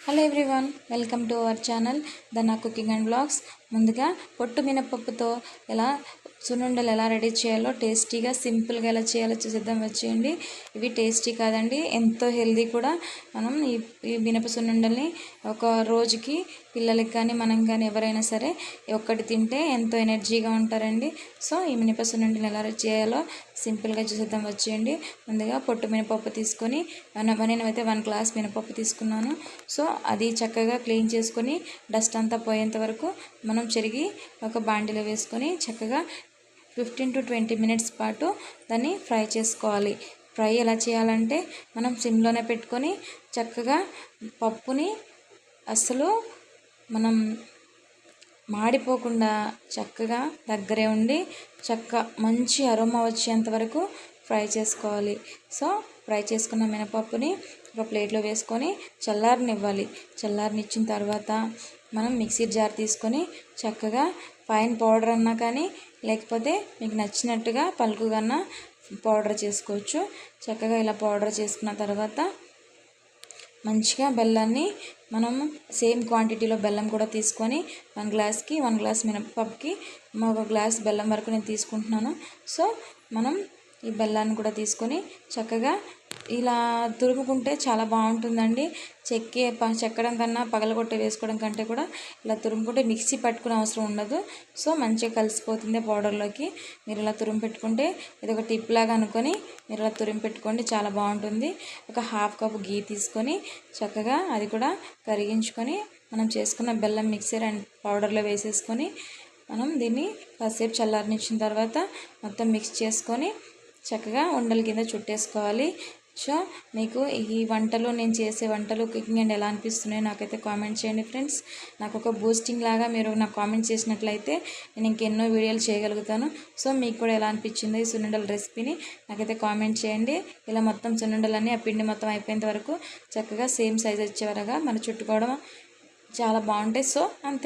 Hello everyone welcome to our channel దన్నా cooking and blogs ముందుగా పొట్టు మినపప్పుతో ఎలా సున్నుండలు ఎలా రెడీ చేయాలో టేస్టీగా సింపుల్గా ఎలా చేయాలో చూసేద్దాం. వచ్చేయండి. ఇవి టేస్టీ కాదండి. ఎంతో హెల్దీ కూడా. మనం ఈ ఈ మినప సున్నుండల్ని ఒక రోజుకి పిల్లలకి కానీ మనం కానీ ఎవరైనా సరే ఒక్కటి తింటే ఎంతో ఎనర్జీగా ఉంటారండి. సో ఈ మినప సున్నుండలు ఎలా చేయాలో సింపుల్గా చూసేద్దాం. వచ్చేయండి. ముందుగా పొట్టు మినపప్పు తీసుకొని నేను నేనైతే వన్ గ్లాస్ మినపప్పు తీసుకున్నాను. సో అది చక్కగా క్లీన్ చేసుకొని డస్ట్ అంతా పోయేంత వరకు మనం చెరిగి ఒక బాండిలో వేసుకొని చక్కగా ఫిఫ్టీన్ టు ట్వంటీ మినిట్స్ పాటు దాన్ని ఫ్రై చేసుకోవాలి. ఫ్రై ఎలా చేయాలంటే మనం సిమ్లోనే పెట్టుకొని చక్కగా పప్పుని అసలు మనం మాడిపోకుండా చక్కగా దగ్గరే ఉండి చక్క మంచి అరోమా వచ్చేంత వరకు ఫ్రై చేసుకోవాలి. సో ఫ్రై చేసుకున్న మినపప్పుని ఒక ప్లేట్లో వేసుకొని చల్లారనివ్వాలి. చల్లారనిచ్చిన తర్వాత మనం మిక్సీ జార్ తీసుకొని చక్కగా ఫైన్ పౌడర్ అన్నా కానీ లేకపోతే మీకు నచ్చినట్టుగా పలుకుగన్నా పౌడర్ చేసుకోవచ్చు. చక్కగా ఇలా పౌడర్ చేసుకున్న తర్వాత మంచిగా బెల్లాన్ని మనం సేమ్ క్వాంటిటీలో బెల్లం కూడా తీసుకొని వన్ గ్లాస్కి వన్ గ్లాస్ మినపప్పుకి ఒక గ్లాస్ బెల్లం వరకు నేను తీసుకుంటున్నాను. సో మనం ఈ బెల్లాన్ని కూడా తీసుకొని చక్కగా ఇలా తురుముకుంటే చాలా బాగుంటుందండి. చెక్కే చెక్కడం కన్నా పగలగొట్టి వేసుకోవడం కంటే కూడా ఇలా తురుముకుంటే మిక్సీ పట్టుకునే అవసరం ఉండదు. సో మంచిగా కలిసిపోతుంది పౌడర్లోకి. మీరు ఇలా తురుము పెట్టుకుంటే ఇది ఒక టిప్ లాగా అనుకొని మీరు ఇలా తురిమి పెట్టుకోండి చాలా బాగుంటుంది. ఒక హాఫ్ కప్ గీ తీసుకొని చక్కగా అది కూడా కరిగించుకొని మనం చేసుకున్న బెల్లం మిక్సర్ అండ్ పౌడర్లో వేసేసుకొని మనం దీన్ని కాసేపు చల్లారనిచ్చిన తర్వాత మొత్తం మిక్స్ చేసుకొని చక్కగా ఉండల కింద చుట్టేసుకోవాలి. సో మీకు ఈ వంటలు నేను చేసే వంటలు కుకింగ్ అండ్ ఎలా అనిపిస్తున్నాయో నాకైతే కామెంట్ చేయండి ఫ్రెండ్స్. నాకు ఒక బూస్టింగ్ లాగా మీరు నాకు కామెంట్ చేసినట్లయితే నేను ఇంకెన్నో వీడియోలు చేయగలుగుతాను. సో మీకు కూడా ఎలా అనిపించింది ఈ సున్నుండల రెసిపీని నాకైతే కామెంట్ చేయండి. ఇలా మొత్తం సున్నుండలన్నీ ఆ పిండి మొత్తం అయిపోయేంత వరకు చక్కగా సేమ్ సైజ్ వచ్చేవరగా మన చుట్టుకోవడం చాలా బాగుంటాయి. సో అంతే.